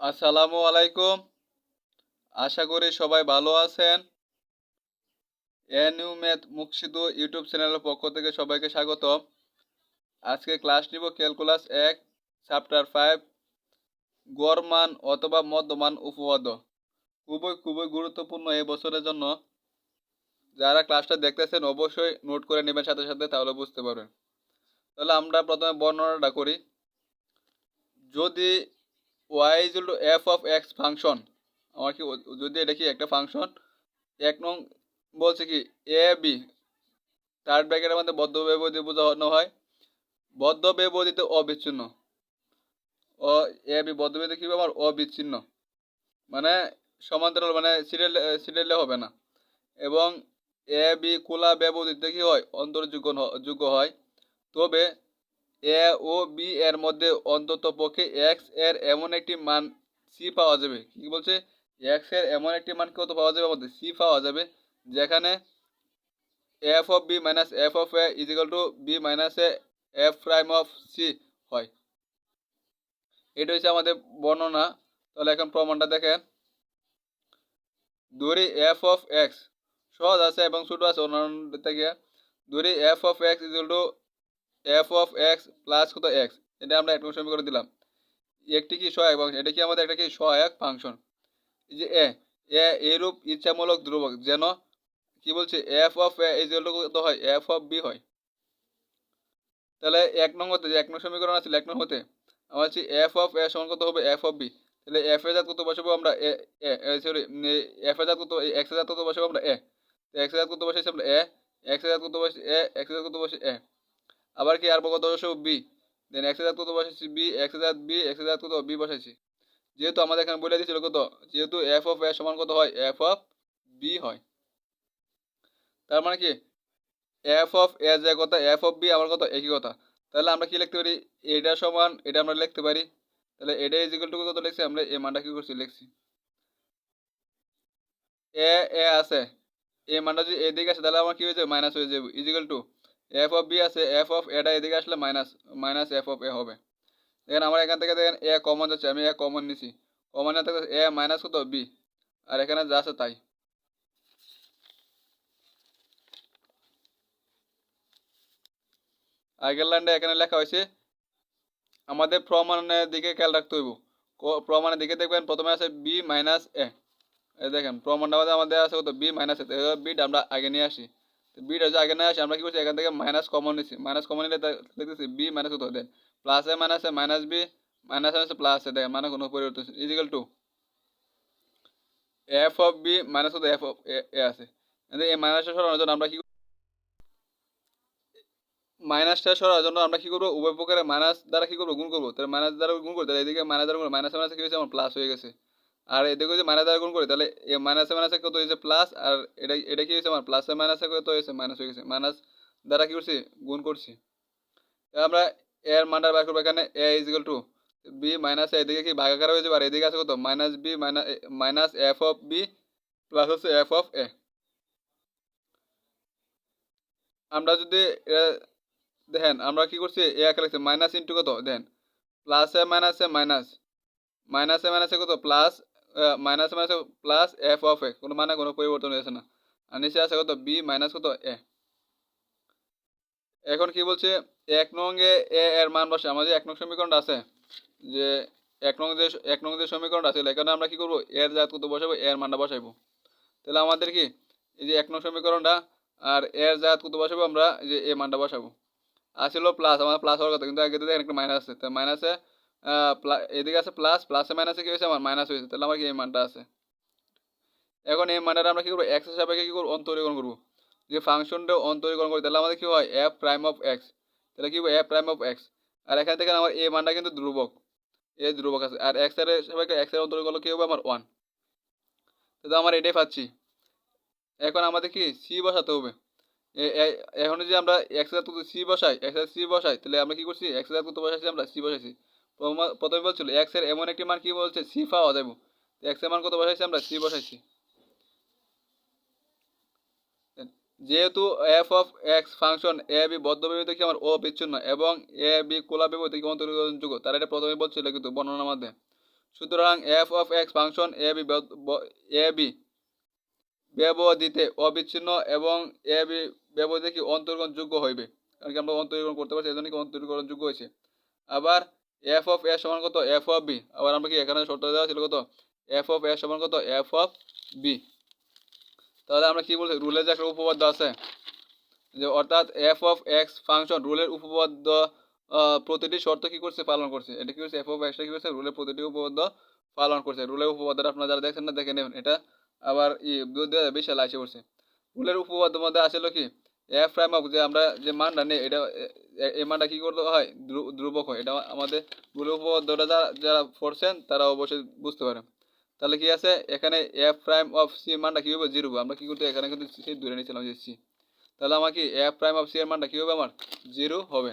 আসসালামু আলাইকুম। আশা করি সবাই ভালো আছেন। এনইউ ম্যাথ মুকসিদু ইউটিউব চ্যানেলের পক্ষ থেকে সবাইকে স্বাগত আজকে ক্লাস নিব ক্যালকুলাস এক, চ্যাপ্টার ফাইভ গড় মান অথবা মধ্যমান উপপাদ্য। খুবই খুবই গুরুত্বপূর্ণ এই বছরের জন্য। যারা ক্লাসটা দেখতেছেন, অবশ্যই নোট করে নেবেন সাথে সাথে, তাহলে বুঝতে পারবেন। তাহলে আমরা প্রথমে বর্ণনাটা করি। যদি Y equal to F of X function আমার কি যদি এটা কি একটা ফাংশন এক নং বলছে কি এ বি থার্ড ব্র্যাকেটের মধ্যে বদ্ধ ব্যবধি বোঝানো হয়। বদ্ধ ব্যবধিতে অবিচ্ছিন্ন। ও এ বি বদ্ধ ব্যবধি কি আমার অবিচ্ছিন্ন। মানে সমান্তরাল মানে সিরিয়াল সিরিয়ালে হবে না। এবং এ বি খোলা ব্যবধিতে কি হয়? অন্তর্যোগ্য যোগ্য হয়। তবে এ ও বি এর মধ্যে অন্তত পক্ষে এক্সের এমন একটি মান সি পাওয়া যাবে। কি বলছে? এক্সের এমন একটি মান কত পাওয়া যাবে আমাদের? সি পাওয়া যাবে। যেখানে F of B minus F of A equal to B minus A F prime of C হয়। এটা হচ্ছে আমাদের বর্ণনা। তাহলে এখন প্রমাণটা দেখেন। ধরি এফ অফ এক্স সহজ আছে এবং ছোট আছে অন্যান্য থেকে। ধরি F of X equal to F of X plus কত এক্স এটা আমরা এক নং সমীকরণ দিলাম। একটি কি সহায়ক ফাংশন এটা কি আমাদের একটা কি সহায়ক ফাংশন যে এ এ এরূপ ইচ্ছামূলক ধ্রুবক যেন কি বলছে? এফ অফ এ এই যে কত হয়? এফ অফ বি হয়। তাহলে এক নং যে এক নং সমীকরণ আছে, এক নং হতে আমার হচ্ছে এফ অফ এ সমান কত হবে? এফ অফ বি তাহলে এফ এ জাত কত বসাবো আমরা? এ সরি এফ এ জাত কত এক্স এ জাত কত বসাবো আমরা? এ। এক্স এ জাত কত বসাইছি আমরা? এ। এক্স এ জাত কত বসে, এ এক্স এ জাত কত বসে, এ। আবার কি আর কত বসাবো বি? দেন এক্স জাত কত বসাইছি? বি, এক্স জাত বি, এক্স জাত কত? বি বসাইছি। যেহেতু আমাদের এখানে বলে দিয়েছিল কত? যেহেতু এফ অফ এ সমান কত হয়? এফ অফ বি হয়। তার মানে কি? এফ অফ এ যে কথা, এফ অফ বি আমার কত একই কথা। তাহলে আমরা কি লিখতে পারি? এটা সমান, এটা আমরা লিখতে পারি। তাহলে এটা ইজিক্যাল টু কত লিখছি? আমরা এ মানটা কি করছি? লিখছি। এ এ আছে। এ মানটা যদি এদিকে আসে, তাহলে আমার কি হয়ে যাবে? মাইনাস হয়ে যাবে। Equal to F of B আছে এফ অফ এটা এদিকে আসলে minus minus F of A হবে। দেখেন আমার এখান থেকে দেখেন এ কমন যাচ্ছে, আমি এ কমন নিছি। কমন না এ মাইনাস কত? বি আর এখানে যা আছে তাই। আগের লাইনটা এখানে লেখা হয়েছে, আমাদের প্রমাণের দিকে খেয়াল রাখতে হইব। প্রমাণের দিকে দেখবেন প্রথমে আছে বি মাইনাস এ দেখেন, প্রমাণটা আমাদের আছে কত? বি মাইনাস এ বিটা আমরা আগে নিয়ে আসি। বিটা যে আগে নিয়ে আসি, আমরা কি করছি? এখান থেকে মাইনাস কমন নিছি। মাইনাস কমন নিলে দেখতেছি বি মাইনাস কত দেন plus A minus A minus B minus minus plus A দেখেন মানে কোনো পরিবর্তন equal to F of B minus কত? এফ অফ এ আছে। এই মাইনাসটা সরানোর জন্য আমরা কি মাইনাসটা সরানোর জন্য আমরা কি করব? উভয় প্রকারে মাইনাস দ্বারা কি করব? গুণ করব। তাহলে মাইনাস দ্বারা গুণ করব। তাহলে এদিকে মাইনাস দ্বারা মাইনাস মাইনাস কি হয়েছে? আমার প্লাস হয়ে গেছে। আর এদিকে যদি মাইনাস দ্বারা গুণ করি, তাহলে এই মাইনাসে মাইনাসে কত হয়েছে? প্লাস আর এটা এটা কি হয়েছে আমার? প্লাসে মাইনাসে কত হয়েছে? মাইনাস হয়ে গেছে। মাইনাস দ্বারা কি করছি? গুণ করছি। আমরা এর মানটা বার করব এখানে। A equal to B minus এদিকে কি ভাগাকার হয়ে আর এদিকে আছে কত? Minus B minus minus F of B plus হচ্ছে এফ অফ এ আমরা যদি দেখেন, আমরা কি করছি? এ একা লিখছি। মাইনাস ইন্টু কত? দেখেন প্লাসে মাইনাসে মাইনাস মাইনাসে মাইনাসে কত? প্লাস মাইনাসে মাইনাসে প্লাস এফ অফ এ কোনো মানে কোনো পরিবর্তন হয়েছে না। আর নিচে আছে কত? বি মাইনাস কত? এ এখন কি বলছে? এক নং এ এর মান বসে। আমাদের এক নং সমীকরণটা আছে যে এক নং যে, এক নং যে সমীকরণটা আছে, এখানে আমরা কি করব? এর জাত কত বসাবো? এর মানটা বসাইবো। তাহলে আমাদের কি? এই যে এক নং সমীকরণটা আর এর জাত কত বসাবো আমরা? যে এ মানটা বসাবো। আসলে প্লাস আমার প্লাস হওয়ার কথা, কিন্তু আগে তো একটা মাইনাস আছে। তো মাইনাসে এদিকে আছে প্লাস প্লাসে মাইনাসে কি হয়েছে? আমার মাইনাস হয়েছে। তাহলে আমার কি এই মানটা আছে? এখন এই মানটা আমরা কি করব? এক্স সাপেক্ষে কি করব? অন্তরীকরণ করব। যে ফাংশনটা অন্তরীকরণ করি, তাহলে আমাদের কি হয়? এফ প্রাইম অফ এক্স তাহলে কি হবে? এফ প্রাইম অফ এক্স আর এখান থেকে আমার এই মানটা কিন্তু ধ্রুবক। এ ধ্রুবক আছে। আর এক্সের সাপেক্ষে এক্সের অন্তরীকরণ কি হবে? আমার ওয়ান তাহলে আমার এটাই পাচ্ছি। এখন আমাদের কি? সি বসাতে হবে। এ- এ- এখন যদি আমরা এক্স কত সি বসাই এক্স হাজার সি বসাই, তাহলে আমরা কি করছি? এক্স হাজার কত বসাইছি, আমরা সি বসাইছি। প্রথমে- বলছিল এক্সের এমন একটি মান কি বলছে? সি পাওয়া যাব। এক্সের মান কত বসাইছি আমরা? সি বসাইছি। যেহেতু F of X function A B বদ্ধ বিভূত কি আমার অবিচ্ছিন্ন এবং এ বি কোলা বিভূত কি অন্তর্গ্রহণযোগ্য তারা এটা প্রথমে বলছিল কিন্তু বর্ণনার মধ্যে। সুতরাং F of X function A B A B ব্যবধিতে অবিচ্ছিন্ন এবং এ বি ব্যবধিতে কি অন্তর্গণযোগ্য হইবে? কারণ কি আমরা অন্তরীকরণ করতে পারছি এই জন্য কি অন্তরীকরণযোগ্য হয়েছে। আবার এফ অফ এ সমান কত? এফ অফ বি আবার আমরা কি এখানে শর্ত দেওয়া ছিল কত? এফ অফ এ সমান কত? এফ অফ বি তাহলে আমরা কি বলছি? রুলের যে একটা উপপাদ্য আছে, যে অর্থাৎ এফ অফ এক্স ফাংশন রুলের উপপাদ্য প্রতিটি শর্ত কি করছে? পালন করছে। এটা কি করছে? এফ অফ এক্সটা কি করছে? রুলের প্রতিটি উপপাদ্য পালন করছে। রুলের উপপাদ্যটা আপনারা যারা দেখছেন না, দেখে নেবেন। এটা আবার ই দু হাজার বিশ সালে আসে পড়ছে। রুলের উপপাদ্যের মধ্যে আসলে কি? এফ প্রাইম অফ যে আমরা যে মানটা নেই, এটা এই মানটা কী করতে হয়? ধ্রুবক হয়। এটা আমাদের উপপাদ্যটা যারা যারা পড়ছেন, তারা অবশ্যই বুঝতে পারেন তাহলে কি আছে? এখানে এফ প্রাইম অফ সি মানটা কী হবে? জিরো আমরা কি করতে, এখানে কিন্তু সি ধরে নিয়েছিলাম যে সি তাহলে আমার কি এফ প্রাইম অফ সি এর মানটা কি হবে আমার? জিরো হবে।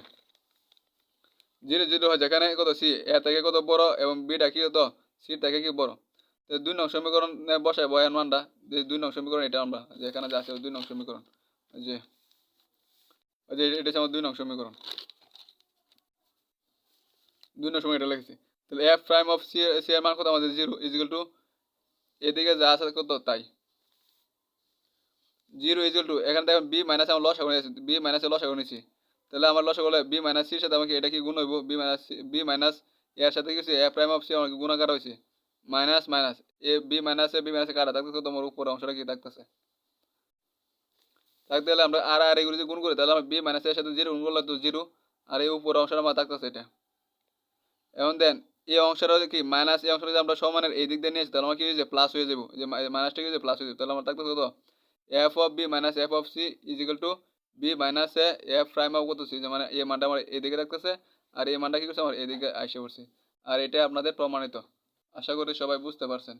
জিরো জিরো হয়। যেখানে কত? সি এ থেকে কত বড় এবং বিটা কি কত? সি থেকে কি বড়? তো দুই নং সমীকরণ বসাই বয়ান মানটা। যে দুই নং সমীকরণ এটা আমরা যে এখানে যে আছে দুই নং সমীকরণ। যে যে এটা হচ্ছে আমার দুই নং সমীকরণ। দুই নং সমীকরণ এটা তাহলে F prime of C C এর মান কত? আমাদের জিরো ইজিক্যাল টু এদিকে যা আছে কত? তাই। জিরো ইজিক্যাল টু এখানে দেখেন বি মাইনাস আমার লস আগুন বি মাইনাসে লস আগুন নিয়েছি। তাহলে আমার লস হলে বি মাইনাস সির সাথে আমাকে এটা কি গুণ হইব? বি মাইনাস বি মাইনাস এর সাথে কিছু এ প্রাইম অফ সি আমাকে গুণাকার হয়েছে মাইনাস মাইনাস এ বি মাইনাসে বি মাইনাসে কাটা থাকতেছে তোমার উপর অংশটা কি থাকতেছে? থাকতে হলে আমরা আর আর এগুলো যদি গুণ করি, তাহলে আমরা বি মাইনাস এর সাথে জিরো গুণ করলে তো জিরো আর এই উপর অংশটা আমার থাকতেছে এটা। এখন দেন, এই অংশটা হচ্ছে কি মাইনাস এই অংশটা যদি আমরা সমানের এই দিক দিয়ে নিয়ে আসি, তাহলে আমার কি হয়েছে প্লাস হয়ে যাব, যে মাইনাসটা কি হয়েছে প্লাস হয়ে যাবে। তাহলে আমার থাকতেছে কত? F of B minus F of C equal to B minus A F prime of কত সি যে মানে এই মানটা আমার এদিকে থাকতেছে, আর এই মানটা কি করছে? আমার এদিকে আসে পড়ছে। আর এটা আপনাদের প্রমাণিত। আশা করি সবাই বুঝতে পারছেন।